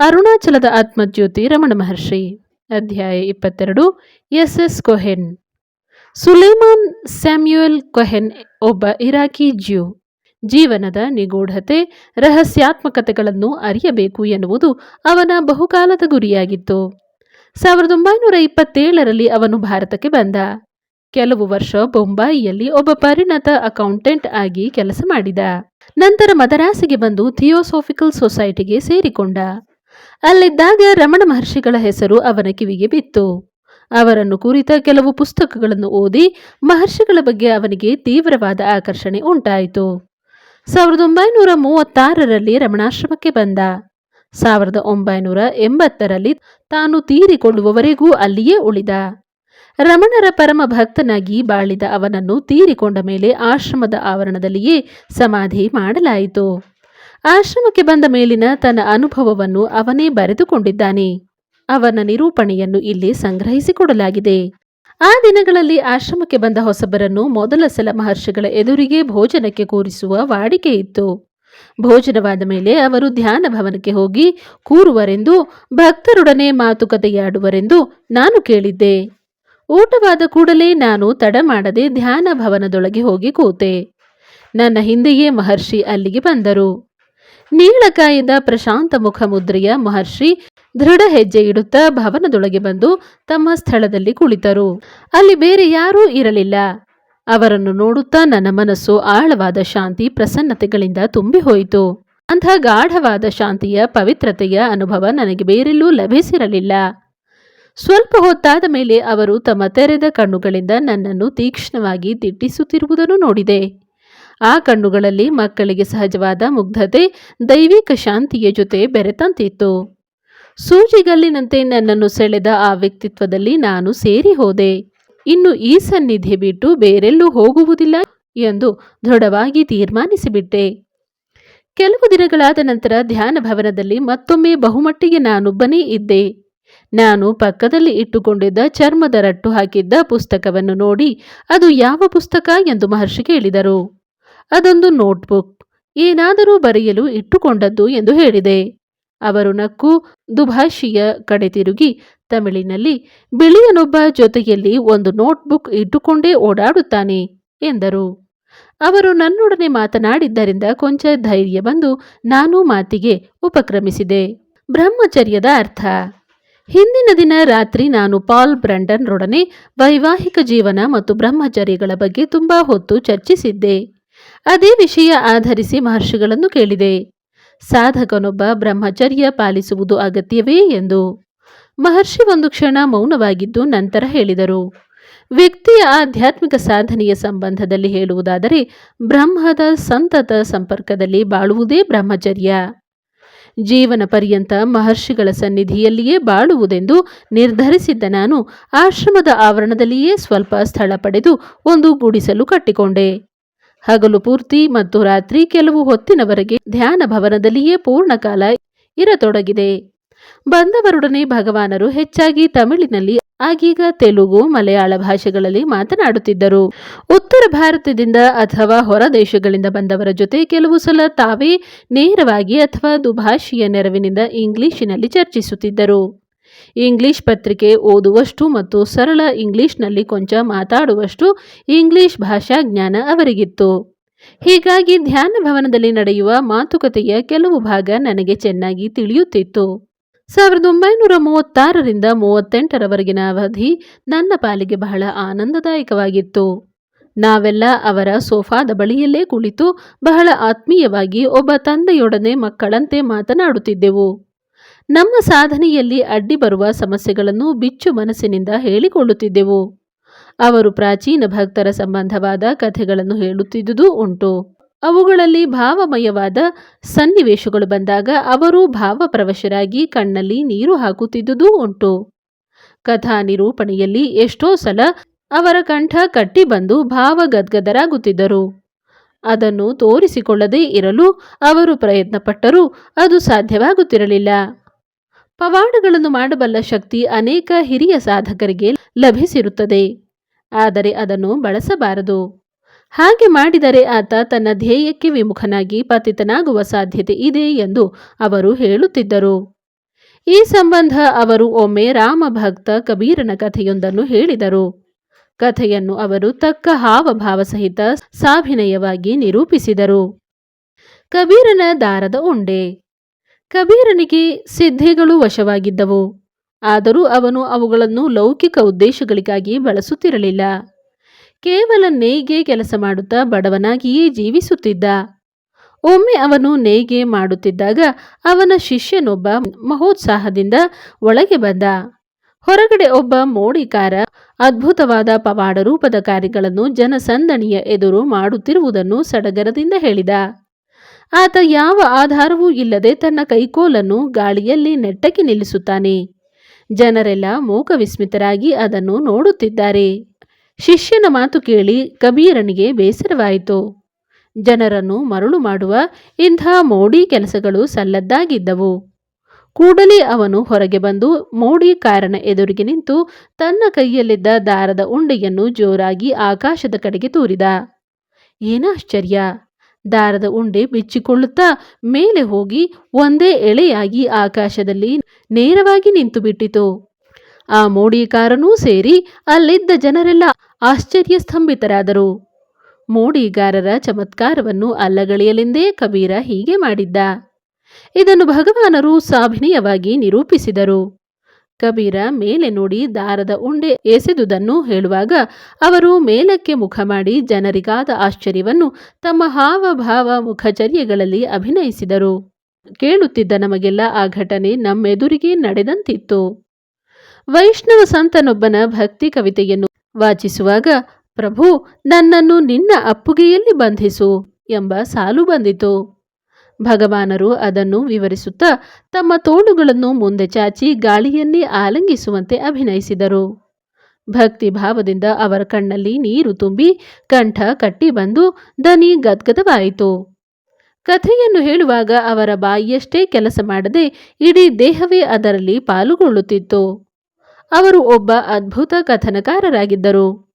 ಅರುಣಾಚಲದ ಆತ್ಮಜ್ಯೋತಿ ರಮಣ ಮಹರ್ಷಿ. ಅಧ್ಯಾಯ ಇಪ್ಪತ್ತೆರಡು, S S Cohen. Suleiman Samuel Cohen ಒಬ್ಬ ಇರಾಕಿ ಜ್ಯೂ. ಜೀವನದ ನಿಗೂಢತೆ, ರಹಸ್ಯಾತ್ಮಕತೆಗಳನ್ನು ಅರಿಯಬೇಕು ಎನ್ನುವುದು ಅವನ ಬಹುಕಾಲದ ಗುರಿಯಾಗಿತ್ತು. ಸಾವಿರದ ಒಂಬೈನೂರ ಇಪ್ಪತ್ತೇಳರಲ್ಲಿ ಅವನು ಭಾರತಕ್ಕೆ ಬಂದ. ಕೆಲವು ವರ್ಷ ಬೊಂಬಾಯಿಯಲ್ಲಿ ಒಬ್ಬ ಪರಿಣತ ಅಕೌಂಟೆಂಟ್ ಆಗಿ ಕೆಲಸ ಮಾಡಿದ. ನಂತರ ಮದರಾಸಿಗೆ ಬಂದು ಥಿಯೋಸೋಫಿಕಲ್ ಸೊಸೈಟಿಗೆ ಸೇರಿಕೊಂಡ. ಅಲ್ಲಿದ್ದಾಗ ರಮಣ ಮಹರ್ಷಿಗಳ ಹೆಸರು ಅವನ ಕಿವಿಗೆ ಬಿತ್ತು. ಅವರನ್ನು ಕುರಿತ ಕೆಲವು ಪುಸ್ತಕಗಳನ್ನು ಓದಿ ಮಹರ್ಷಿಗಳ ಬಗ್ಗೆ ಅವನಿಗೆ ತೀವ್ರವಾದ ಆಕರ್ಷಣೆ ಉಂಟಾಯಿತು. ಸಾವಿರದ ಒಂಬೈನೂರ ಮೂವತ್ತಾರರಲ್ಲಿ ರಮಣಾಶ್ರಮಕ್ಕೆ ಬಂದ. ಸಾವಿರದ ಒಂಬೈನೂರ ಎಂಬತ್ತರಲ್ಲಿ ತಾನು ತೀರಿಕೊಳ್ಳುವವರೆಗೂ ಅಲ್ಲಿಯೇ ಉಳಿದ. ರಮಣರ ಪರಮ ಭಕ್ತನಾಗಿ ಬಾಳಿದ ಅವನನ್ನು ತೀರಿಕೊಂಡ ಮೇಲೆ ಆಶ್ರಮದ ಆವರಣದಲ್ಲಿಯೇ ಸಮಾಧಿ ಮಾಡಲಾಯಿತು. ಆಶ್ರಮಕ್ಕೆ ಬಂದ ಮೇಲಿನ ತನ್ನ ಅನುಭವವನ್ನು ಅವನೇ ಬರೆದುಕೊಂಡಿದ್ದಾನೆ. ಅವನ ನಿರೂಪಣೆಯನ್ನು ಇಲ್ಲಿ ಸಂಗ್ರಹಿಸಿಕೊಡಲಾಗಿದೆ. ಆ ದಿನಗಳಲ್ಲಿ ಆಶ್ರಮಕ್ಕೆ ಬಂದ ಹೊಸಬರನ್ನು ಮೊದಲ ಸಲ ಮಹರ್ಷಿಗಳ ಎದುರಿಗೆ ಭೋಜನಕ್ಕೆ ಕೂರಿಸುವ ವಾಡಿಕೆ ಇತ್ತು. ಭೋಜನವಾದ ಮೇಲೆ ಅವರು ಧ್ಯಾನ ಭವನಕ್ಕೆ ಹೋಗಿ, ಕೂರುವರೆಂದು, ಭಕ್ತರೊಡನೆ ಮಾತುಕತೆಯಾಡುವರೆಂದು ನಾನು ಕೇಳಿದ್ದೆ. ಊಟವಾದ ಕೂಡಲೇ ನಾನು ತಡ ಮಾಡದೆ ಧ್ಯಾನ ಭವನದೊಳಗೆ ಹೋಗಿ ಕೂತೆ. ನನ್ನ ಹಿಂದೆಯೇ ಮಹರ್ಷಿ ಅಲ್ಲಿಗೆ ಬಂದರು. ನೀಳಕಾಯದ ಪ್ರಶಾಂತ ಮುಖ ಮುದ್ರೆಯ ಮಹರ್ಷಿ ದೃಢ ಹೆಜ್ಜೆ ಇಡುತ್ತಾ ಭವನದೊಳಗೆ ಬಂದು ತಮ್ಮ ಸ್ಥಳದಲ್ಲಿ ಕುಳಿತರು. ಅಲ್ಲಿ ಬೇರೆ ಯಾರೂ ಇರಲಿಲ್ಲ. ಅವರನ್ನು ನೋಡುತ್ತಾ ನನ್ನ ಮನಸ್ಸು ಆಳವಾದ ಶಾಂತಿ ಪ್ರಸನ್ನತೆಗಳಿಂದ ತುಂಬಿ ಹೋಯಿತು. ಅಂಥ ಗಾಢವಾದ ಶಾಂತಿಯ ಪವಿತ್ರತೆಯ ಅನುಭವ ನನಗೆ ಬೇರೆಲ್ಲೂ ಲಭಿಸಿರಲಿಲ್ಲ. ಸ್ವಲ್ಪ ಹೊತ್ತಾದ ಮೇಲೆ ಅವರು ತಮ್ಮ ತೆರೆದ ಕಣ್ಣುಗಳಿಂದ ನನ್ನನ್ನು ತೀಕ್ಷ್ಣವಾಗಿ ದಿಟ್ಟಿಸುತ್ತಿರುವುದನ್ನು ನೋಡಿದೆ. ಆ ಕಣ್ಣುಗಳಲ್ಲಿ ಮಕ್ಕಳಿಗೆ ಸಹಜವಾದ ಮುಗ್ಧತೆ, ದೈವಿಕ ಶಾಂತಿಯ ಜೊತೆ ಬೆರೆತಂತಿತ್ತು. ಸೂಜಿಗಲ್ಲಿನಂತೆ ನನ್ನನ್ನು ಸೆಳೆದ ಆ ವ್ಯಕ್ತಿತ್ವದಲ್ಲಿ ನಾನು ಸೇರಿ ಹೋದೆ. ಇನ್ನು ಈ ಸನ್ನಿಧಿ ಬಿಟ್ಟು ಬೇರೆಲ್ಲೂ ಹೋಗುವುದಿಲ್ಲ ಎಂದು ದೃಢವಾಗಿ ತೀರ್ಮಾನಿಸಿಬಿಟ್ಟೆ. ಕೆಲವು ದಿನಗಳಾದ ನಂತರ ಧ್ಯಾನ ಭವನದಲ್ಲಿ ಮತ್ತೊಮ್ಮೆ ಬಹುಮಟ್ಟಿಗೆ ನಾನೊಬ್ಬನೇ ಇದ್ದೆ. ನಾನು ಪಕ್ಕದಲ್ಲಿ ಇಟ್ಟುಕೊಂಡಿದ್ದ ಚರ್ಮದ ರಟ್ಟು ಹಾಕಿದ್ದ ಪುಸ್ತಕವನ್ನು ನೋಡಿ ಅದು ಯಾವ ಪುಸ್ತಕ ಎಂದು ಮಹರ್ಷಿ ಕೇಳಿದರು. ಅದೊಂದು ನೋಟ್ಬುಕ್. ಏನಾದರೂ ಬರೆಯಲು ಇಟ್ಟುಕೊಂಡದ್ದು ಎಂದು ಹೇಳಿದೆ. ಅವರು ನಕ್ಕು ದುಭಾಷಿಯ ಕಡೆ ತಿರುಗಿ ತಮಿಳಿನಲ್ಲಿ, ಬಿಳಿಯನೊಬ್ಬ ಜೊತೆಯಲ್ಲಿ ಒಂದು ನೋಟ್ಬುಕ್ ಇಟ್ಟುಕೊಂಡೇ ಓಡಾಡುತ್ತಾನೆ ಎಂದರು. ಅವರು ನನ್ನೊಡನೆ ಮಾತನಾಡಿದ್ದರಿಂದ ಕೊಂಚ ಧೈರ್ಯ ಬಂದು ನಾನು ಮಾತಿಗೆ ಉಪಕ್ರಮಿಸಿದೆ. ಬ್ರಹ್ಮಚರ್ಯದ ಅರ್ಥ. ಹಿಂದಿನ ದಿನ ರಾತ್ರಿ ನಾನು ಪಾಲ್ ಬ್ರಂಡನ್ರೊಡನೆ ವೈವಾಹಿಕ ಜೀವನ ಮತ್ತು ಬ್ರಹ್ಮಚರ್ಯಗಳ ಬಗ್ಗೆ ತುಂಬಾ ಹೊತ್ತು ಚರ್ಚಿಸಿದ್ದೆ. ಅದೇ ವಿಷಯ ಆಧರಿಸಿ ಮಹರ್ಷಿಗಳನ್ನು ಕೇಳಿದೆ. ಸಾಧಕನೊಬ್ಬ ಬ್ರಹ್ಮಚರ್ಯ ಪಾಲಿಸುವುದು ಅಗತ್ಯವೇ ಎಂದು. ಮಹರ್ಷಿ ಒಂದು ಕ್ಷಣ ಮೌನವಾಗಿದ್ದು ನಂತರ ಹೇಳಿದರು. ವ್ಯಕ್ತಿಯ ಆಧ್ಯಾತ್ಮಿಕ ಸಾಧನೆಯ ಸಂಬಂಧದಲ್ಲಿ ಹೇಳುವುದಾದರೆ ಬ್ರಹ್ಮದ ಸಂತತ ಸಂಪರ್ಕದಲ್ಲಿ ಬಾಳುವುದೇ ಬ್ರಹ್ಮಚರ್ಯ. ಜೀವನ ಪರ್ಯಂತ ಮಹರ್ಷಿಗಳ ಸನ್ನಿಧಿಯಲ್ಲಿಯೇ ಬಾಳುವುದೆಂದು ನಿರ್ಧರಿಸಿದ್ದ ನಾನು ಆಶ್ರಮದ ಆವರಣದಲ್ಲಿಯೇ ಸ್ವಲ್ಪ ಸ್ಥಳ ಪಡೆದು ಒಂದು ಗುಡಿಸಲು ಕಟ್ಟಿಕೊಂಡೆ. ಹಗಲು ಪೂರ್ತಿ ಮತ್ತು ರಾತ್ರಿ ಕೆಲವು ಹೊತ್ತಿನವರೆಗೆ ಧ್ಯಾನ ಭವನದಲ್ಲಿಯೇ ಪೂರ್ಣಕಾಲ ಇರತೊಡಗಿದೆ. ಬಂದವರೊಡನೆ ಭಗವಾನರು ಹೆಚ್ಚಾಗಿ ತಮಿಳಿನಲ್ಲಿ, ಆಗೀಗ ತೆಲುಗು, ಮಲಯಾಳ ಭಾಷೆಗಳಲ್ಲಿ ಮಾತನಾಡುತ್ತಿದ್ದರು. ಉತ್ತರ ಭಾರತದಿಂದ ಅಥವಾ ಹೊರ ದೇಶಗಳಿಂದ ಬಂದವರ ಜೊತೆ ಕೆಲವು ಸಲ ತಾವೇ ನೇರವಾಗಿ ಅಥವಾ ದುಭಾಷೆಯ ನೆರವಿನಿಂದ ಇಂಗ್ಲಿಶಿನಲ್ಲಿ ಚರ್ಚಿಸುತ್ತಿದ್ದರು. ಇಂಗ್ಲಿಷ್ ಪತ್ರಿಕೆ ಓದುವಷ್ಟು ಮತ್ತು ಸರಳ ಇಂಗ್ಲಿಷ್ನಲ್ಲಿ ಕೊಂಚ ಮಾತಾಡುವಷ್ಟು ಇಂಗ್ಲಿಷ್ ಭಾಷಾ ಜ್ಞಾನ ಅವರಿಗಿತ್ತು. ಹೀಗಾಗಿ ಧ್ಯಾನ ಭವನದಲ್ಲಿ ನಡೆಯುವ ಮಾತುಕತೆಯ ಕೆಲವು ಭಾಗ ನನಗೆ ಚೆನ್ನಾಗಿ ತಿಳಿಯುತ್ತಿತ್ತು. ಸಾವಿರದ ಒಂಬೈನೂರ ಮೂವತ್ತಾರರಿಂದ ಮೂವತ್ತೆಂಟರವರೆಗಿನ ಅವಧಿ ನನ್ನ ಪಾಲಿಗೆ ಬಹಳ ಆನಂದದಾಯಕವಾಗಿತ್ತು. ನಾವೆಲ್ಲ ಅವರ ಸೋಫಾದ ಬಳಿಯಲ್ಲೇ ಕುಳಿತು ಬಹಳ ಆತ್ಮೀಯವಾಗಿ ಒಬ್ಬ ತಂದೆಯೊಡನೆ ಮಕ್ಕಳಂತೆ ಮಾತನಾಡುತ್ತಿದ್ದೆವು. ನಮ್ಮ ಸಾಧನೆಯಲ್ಲಿ ಅಡ್ಡಿ ಬರುವ ಸಮಸ್ಯೆಗಳನ್ನು ಬಿಚ್ಚು ಮನಸ್ಸಿನಿಂದ ಹೇಳಿಕೊಳ್ಳುತ್ತಿದ್ದೆವು. ಅವರು ಪ್ರಾಚೀನ ಭಕ್ತರ ಸಂಬಂಧವಾದ ಕಥೆಗಳನ್ನು ಹೇಳುತ್ತಿದ್ದುದೂ ಉಂಟು. ಅವುಗಳಲ್ಲಿ ಭಾವಮಯವಾದ ಸನ್ನಿವೇಶಗಳು ಬಂದಾಗ ಅವರು ಭಾವಪ್ರವಶರಾಗಿ ಕಣ್ಣಲ್ಲಿ ನೀರು ಹಾಕುತ್ತಿದ್ದುದೂ ಉಂಟು. ಕಥಾ ನಿರೂಪಣೆಯಲ್ಲಿ ಎಷ್ಟೋ ಸಲ ಅವರ ಕಂಠ ಕಟ್ಟಿ ಬಂದು ಭಾವಗದ್ಗದರಾಗುತ್ತಿದ್ದರು. ಅದನ್ನು ತೋರಿಸಿಕೊಳ್ಳದೇ ಇರಲು ಅವರು ಪ್ರಯತ್ನಪಟ್ಟರೂ ಅದು ಸಾಧ್ಯವಾಗುತ್ತಿರಲಿಲ್ಲ. ಪವಾಡಗಳನ್ನು ಮಾಡಬಲ್ಲ ಶಕ್ತಿ ಅನೇಕ ಹಿರಿಯ ಸಾಧಕರಿಗೆ ಲಭಿಸಿರುತ್ತದೆ. ಆದರೆ ಅದನ್ನು ಬಳಸಬಾರದು. ಹಾಗೆ ಮಾಡಿದರೆ ಆತ ತನ್ನ ಧ್ಯೇಯಕ್ಕೆ ವಿಮುಖನಾಗಿ ಪತಿತನಾಗುವ ಸಾಧ್ಯತೆ ಇದೆ ಎಂದು ಅವರು ಹೇಳುತ್ತಿದ್ದರು. ಈ ಸಂಬಂಧ ಅವರು ಒಮ್ಮೆ ರಾಮಭಕ್ತ ಕಬೀರನ ಕಥೆಯೊಂದನ್ನು ಹೇಳಿದರು. ಕಥೆಯನ್ನು ಅವರು ತಕ್ಕ ಹಾವಭಾವ ಸಹಿತ ಸಾಭಿನಯವಾಗಿ ನಿರೂಪಿಸಿದರು. ಕಬೀರನ ದಾರದ ಉಂಡೆ ಕಬೀರನಿಗೆ ಸಿದ್ಧಿಗಳು ವಶವಾಗಿದ್ದವು. ಆದರೂ ಅವನು ಅವುಗಳನ್ನು ಲೌಕಿಕ ಉದ್ದೇಶಗಳಿಗಾಗಿ ಬಳಸುತ್ತಿರಲಿಲ್ಲ. ಕೇವಲ ನೇಯ್ಗೆ ಕೆಲಸ ಮಾಡುತ್ತಾ ಬಡವನಾಗಿಯೇ ಜೀವಿಸುತ್ತಿದ್ದ. ಒಮ್ಮೆ ಅವನು ನೇಯ್ಗೆ ಮಾಡುತ್ತಿದ್ದಾಗ ಅವನ ಶಿಷ್ಯನೊಬ್ಬ ಮಹೋತ್ಸಾಹದಿಂದ ಒಳಗೆ ಬಂದ. ಹೊರಗಡೆ ಒಬ್ಬ ಮೋಡಿಕಾರ ಅದ್ಭುತವಾದ ಪವಾಡ ರೂಪದ ಕಾರ್ಯಗಳನ್ನು ಜನಸಂದಣಿಯ ಎದುರು ಮಾಡುತ್ತಿರುವುದನ್ನು ಸಡಗರದಿಂದ ಹೇಳಿದ. ಆತ ಯಾವ ಆಧಾರವೂ ಇಲ್ಲದೆ ತನ್ನ ಕೈಕೋಲನ್ನು ಗಾಳಿಯಲ್ಲಿ ನೆಟ್ಟಕ್ಕೆ ನಿಲ್ಲಿಸುತ್ತಾನೆ. ಜನರೆಲ್ಲ ಮೂಕ ವಿಸ್ಮಿತರಾಗಿ ಅದನ್ನು ನೋಡುತ್ತಿದ್ದಾರೆ. ಶಿಷ್ಯನ ಮಾತು ಕೇಳಿ ಕಬೀರನಿಗೆ ಬೇಸರವಾಯಿತು. ಜನರನ್ನು ಮರಳು ಮಾಡುವ ಇಂಥ ಮೋಡಿ ಕೆಲಸಗಳು ಸಲ್ಲದ್ದಾಗಿದ್ದವು. ಕೂಡಲೇ ಅವನು ಹೊರಗೆ ಬಂದು ಮೋಡಿ ಕಾರಣ ಎದುರಿಗೆ ನಿಂತು ತನ್ನ ಕೈಯಲ್ಲಿದ್ದ ದಾರದ ಉಂಡೆಯನ್ನು ಜೋರಾಗಿ ಆಕಾಶದ ಕಡೆಗೆ ತೂರಿದ. ಏನಾಶ್ಚರ್ಯ ದಾರದ ಉಂಡೆ ಬಿಚ್ಚಿಕೊಳ್ಳುತ್ತಾ ಮೇಲೆ ಹೋಗಿ ಒಂದೇ ಎಳೆಯಾಗಿ ಆಕಾಶದಲ್ಲಿ ನೇರವಾಗಿ ನಿಂತು ಬಿಟ್ಟಿತು ಆ ಮೋಡಿಗಾರನೂ ಸೇರಿ ಅಲ್ಲಿದ್ದ ಜನರೆಲ್ಲ ಆಶ್ಚರ್ಯ ಸ್ತಂಭಿತರಾದರು ಮೋಡಿಗಾರರ ಚಮತ್ಕಾರವನ್ನು ಅಲ್ಲಗಳೆಯಲೆಂದೇ ಕಬೀರ ಹೀಗೆ ಮಾಡಿದ್ದ. ಇದನ್ನು ಭಗವಾನರು ಸಾಭಿನೀಯವಾಗಿ ನಿರೂಪಿಸಿದರು. ಕಬೀರ ಮೇಲೆ ನೋಡಿ ದಾರದ ಉಂಡೆ ಎಸೆದುದನ್ನು ಹೇಳುವಾಗ ಅವರು ಮೇಲಕ್ಕೆ ಮುಖ ಮಾಡಿ ಜನರಿಗಾದ ಆಶ್ಚರ್ಯವನ್ನು ತಮ್ಮ ಹಾವಭಾವ ಮುಖಚರ್ಯಗಳಲ್ಲಿ ಅಭಿನಯಿಸಿದರು. ಕೇಳುತ್ತಿದ್ದ ನಮಗೆಲ್ಲ ಆ ಘಟನೆ ನಮ್ಮೆದುರಿಗೆ ನಡೆದಂತಿತ್ತು. ವೈಷ್ಣವ ಸಂತನೊಬ್ಬನ ಭಕ್ತಿ ಕವಿತೆಯನ್ನು ವಾಚಿಸುವಾಗ, ಪ್ರಭು, ನನ್ನನ್ನು ನಿನ್ನ ಅಪ್ಪುಗೆಯಲ್ಲಿ ಬಂಧಿಸು ಎಂಬ ಸಾಲು ಬಂದಿತು. ಭಗವಾನರು ಅದನ್ನು ವಿವರಿಸುತ್ತಾ ತಮ್ಮ ತೋಳುಗಳನ್ನು ಮುಂದೆ ಚಾಚಿ ಗಾಳಿಯನ್ನೇ ಆಲಂಗಿಸುವಂತೆ ಅಭಿನಯಿಸಿದರು. ಭಕ್ತಿ ಭಾವದಿಂದ ಅವರ ಕಣ್ಣಲ್ಲಿ ನೀರು ತುಂಬಿ ಕಂಠ ಕಟ್ಟಿ ಬಂದು ದನಿ ಗದ್ಗದವಾಯಿತು. ಕಥೆಯನ್ನು ಹೇಳುವಾಗ ಅವರ ಬಾಯಿಯಷ್ಟೇ ಕೆಲಸ ಮಾಡದೆ ಇಡೀ ದೇಹವೇ ಅದರಲ್ಲಿ ಪಾಲುಗೊಳ್ಳುತ್ತಿತ್ತು. ಅವರು ಒಬ್ಬ ಅದ್ಭುತ ಕಥನಕಾರರಾಗಿದ್ದರು.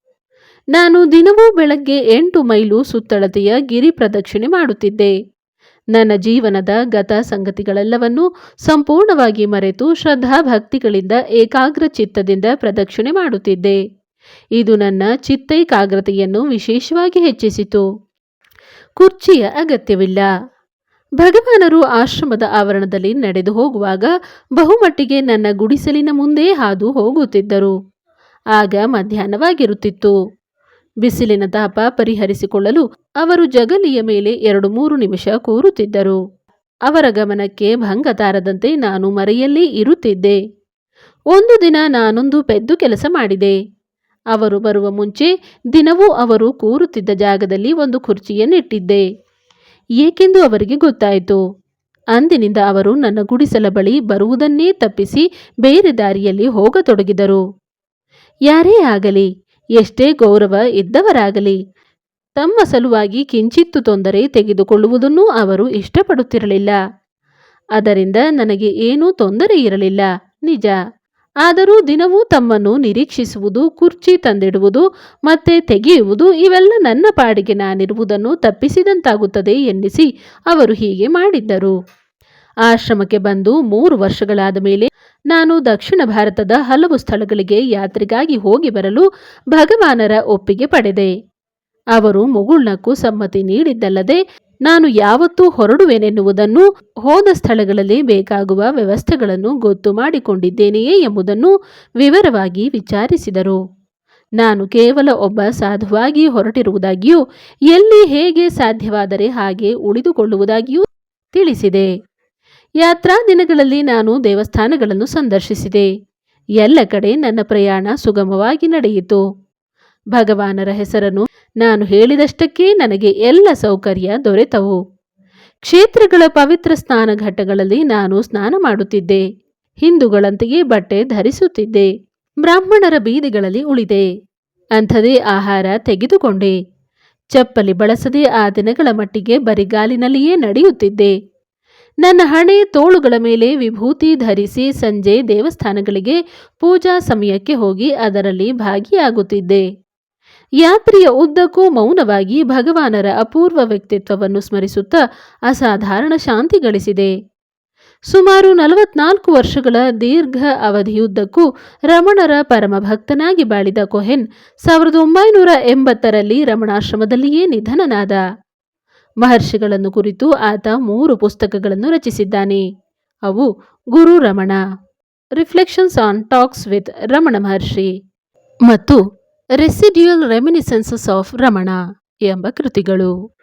ನಾನು ದಿನವೂ ಬೆಳಗ್ಗೆ ಎಂಟು ಮೈಲು ಸುತ್ತಳತೆಯ ಗಿರಿ ಪ್ರದಕ್ಷಿಣೆ ಮಾಡುತ್ತಿದ್ದೆ. ನನ್ನ ಜೀವನದ ಗತ ಸಂಗತಿಗಳೆಲ್ಲವನ್ನೂ ಸಂಪೂರ್ಣವಾಗಿ ಮರೆತು ಶ್ರದ್ಧಾಭಕ್ತಿಗಳಿಂದ ಏಕಾಗ್ರ ಚಿತ್ತದಿಂದ ಪ್ರದಕ್ಷಿಣೆ ಮಾಡುತ್ತಿದ್ದೆ. ಇದು ನನ್ನ ಚಿತ್ತೈಕಾಗ್ರತೆಯನ್ನು ವಿಶೇಷವಾಗಿ ಹೆಚ್ಚಿಸಿತು. ಕುರ್ಚಿಯ ಅಗತ್ಯವಿಲ್ಲ. ಭಗವಾನರು ಆಶ್ರಮದ ಆವರಣದಲ್ಲಿ ನಡೆದು ಹೋಗುವಾಗ ಬಹುಮಟ್ಟಿಗೆ ನನ್ನ ಗುಡಿಸಲಿನ ಮುಂದೆ ಹಾದು ಹೋಗುತ್ತಿದ್ದರು. ಆಗ ಮಧ್ಯಾಹ್ನವಾಗಿರುತ್ತಿತ್ತು. ಬಿಸಿಲಿನ ತಾಪ ಪರಿಹರಿಸಿಕೊಳ್ಳಲು ಅವರು ಜಗಲಿಯ ಮೇಲೆ ಎರಡು ಮೂರು ನಿಮಿಷ ಕೂರುತ್ತಿದ್ದರು. ಅವರ ಗಮನಕ್ಕೆ ಭಂಗ ತಾರದಂತೆ ನಾನು ಮರೆಯಲ್ಲೇ ಇರುತ್ತಿದ್ದೆ. ಒಂದು ದಿನ ನಾನೊಂದು ಪೆದ್ದು ಕೆಲಸ ಮಾಡಿದೆ. ಅವರು ಬರುವ ಮುಂಚೆ ದಿನವೂ ಅವರು ಕೂರುತ್ತಿದ್ದ ಜಾಗದಲ್ಲಿ ಒಂದು ಕುರ್ಚಿಯನ್ನಿಟ್ಟಿದ್ದೆ. ಏಕೆಂದು ಅವರಿಗೆ ಗೊತ್ತಾಯಿತು. ಅಂದಿನಿಂದ ಅವರು ನನ್ನ ಗುಡಿಸಲ ಬಳಿ ಬರುವುದನ್ನೇ ತಪ್ಪಿಸಿ ಬೇರೆ ದಾರಿಯಲ್ಲಿ ಹೋಗತೊಡಗಿದರು. ಯಾರೇ ಆಗಲಿ ಎಷ್ಟೇ ಗೌರವ ಇದ್ದವರಾಗಲಿ, ತಮ್ಮ ಸಲುವಾಗಿ ಕಿಂಚಿತ್ತು ತೊಂದರೆ ತೆಗೆದುಕೊಳ್ಳುವುದನ್ನೂ ಅವರು ಇಷ್ಟಪಡುತ್ತಿರಲಿಲ್ಲ. ಅದರಿಂದ ನನಗೆ ಏನೂ ತೊಂದರೆ ಇರಲಿಲ್ಲ, ನಿಜ. ಆದರೂ ದಿನವೂ ತಮ್ಮನ್ನು ನಿರೀಕ್ಷಿಸುವುದು, ಕುರ್ಚಿ ತಂದಿಡುವುದು, ಮತ್ತೆ ತೆಗೆಯುವುದು ಇವೆಲ್ಲ ನನ್ನ ಪಾಡಿಗೆ ನಾನಿರುವುದನ್ನು ತಪ್ಪಿಸಿದಂತಾಗುತ್ತದೆ ಎನ್ನಿಸಿ ಅವರು ಹೀಗೆ ಮಾಡಿದ್ದರು. ಆಶ್ರಮಕ್ಕೆ ಬಂದು ಮೂರು ವರ್ಷಗಳಾದ ಮೇಲೆ ನಾನು ದಕ್ಷಿಣ ಭಾರತದ ಹಲವು ಸ್ಥಳಗಳಿಗೆ ಯಾತ್ರೆಗಾಗಿ ಹೋಗಿ ಬರಲು ಭಗವಾನರ ಒಪ್ಪಿಗೆ ಪಡೆದೆ. ಅವರು ಮುಗುಳ್ನಕ್ಕೂ ಸಮ್ಮತಿ ನೀಡಿದ್ದಲ್ಲದೆ ನಾನು ಯಾವತ್ತೂ ಹೊರಡುವೆನೆನ್ನುವುದನ್ನು, ಹೋದ ಸ್ಥಳಗಳಲ್ಲಿ ಬೇಕಾಗುವ ವ್ಯವಸ್ಥೆಗಳನ್ನು ಗೊತ್ತು ಮಾಡಿಕೊಂಡಿದ್ದೇನೆಯೇ ಎಂಬುದನ್ನು ವಿವರವಾಗಿ ವಿಚಾರಿಸಿದರು. ನಾನು ಕೇವಲ ಒಬ್ಬ ಸಾಧುವಾಗಿ ಹೊರಟಿರುವುದಾಗಿಯೂ, ಎಲ್ಲಿ ಹೇಗೆ ಸಾಧ್ಯವಾದರೆ ಹಾಗೆ ಉಳಿದುಕೊಳ್ಳುವುದಾಗಿಯೂ ತಿಳಿಸಿದೆ. ಯಾತ್ರಾ ದಿನಗಳಲ್ಲಿ ನಾನು ದೇವಸ್ಥಾನಗಳನ್ನು ಸಂದರ್ಶಿಸಿದೆ. ಎಲ್ಲ ಕಡೆ ನನ್ನ ಪ್ರಯಾಣ ಸುಗಮವಾಗಿ ನಡೆಯಿತು. ಭಗವಾನರ ಹೆಸರನ್ನು ನಾನು ಹೇಳಿದಷ್ಟಕ್ಕೆ ನನಗೆ ಎಲ್ಲ ಸೌಕರ್ಯ ದೊರೆತವು. ಕ್ಷೇತ್ರಗಳ ಪವಿತ್ರ ಸ್ನಾನ ಘಟ್ಟಗಳಲ್ಲಿ ನಾನು ಸ್ನಾನ ಮಾಡುತ್ತಿದ್ದೆ. ಹಿಂದೂಗಳಂತೆಯೇ ಬಟ್ಟೆ ಧರಿಸುತ್ತಿದ್ದೆ. ಬ್ರಾಹ್ಮಣರ ಬೀದಿಗಳಲ್ಲಿ ಉಳಿದೆ. ಅಂಥದೇ ಆಹಾರ ತೆಗೆದುಕೊಂಡೆ. ಚಪ್ಪಲಿ ಬಳಸದೆ ಆ ದಿನಗಳ ಮಟ್ಟಿಗೆ ಬರಿಗಾಲಿನಲ್ಲಿಯೇ ನಡೆಯುತ್ತಿದ್ದೆ. ನನ್ನ ಹಣೆ ತೋಳುಗಳ ಮೇಲೆ ವಿಭೂತಿ ಧರಿಸಿ ಸಂಜೆ ದೇವಸ್ಥಾನಗಳಿಗೆ ಪೂಜಾ ಸಮಯಕ್ಕೆ ಹೋಗಿ ಅದರಲ್ಲಿ ಭಾಗಿಯಾಗುತ್ತಿದ್ದೆ. ಯಾತ್ರೆಯ ಉದ್ದಕ್ಕೂ ಮೌನವಾಗಿ ಭಗವಾನರ ಅಪೂರ್ವ ವ್ಯಕ್ತಿತ್ವವನ್ನು ಸ್ಮರಿಸುತ್ತಾ ಅಸಾಧಾರಣ ಶಾಂತಿ ಗಳಿಸಿದೆ. ಸುಮಾರು ನಲವತ್ನಾಲ್ಕು ವರ್ಷಗಳ ದೀರ್ಘ ಅವಧಿಯುದ್ದಕ್ಕೂ ರಮಣರ ಪರಮ ಭಕ್ತನಾಗಿ ಬಾಳಿದ ಕೊಹೆನ್ ಸಾವಿರದ ಒಂಬೈನೂರ ಎಂಬತ್ತರಲ್ಲಿ ರಮಣಾಶ್ರಮದಲ್ಲಿಯೇ ನಿಧನನಾದ. ಮಹರ್ಷಿಗಳನ್ನು ಕುರಿತು ಆತ ಮೂರು ಪುಸ್ತಕಗಳನ್ನು ರಚಿಸಿದ್ದಾನೆ. ಅವು Guru Ramana reflections on talks with Ramana Maharshi ಮತ್ತು ರೆಸಿಡ್ಯೂಯಲ್ ರೆಮಿನಿಸೆನ್ಸಸ್ ಆಫ್ ರಮಣ ಎಂಬ ಕೃತಿಗಳು.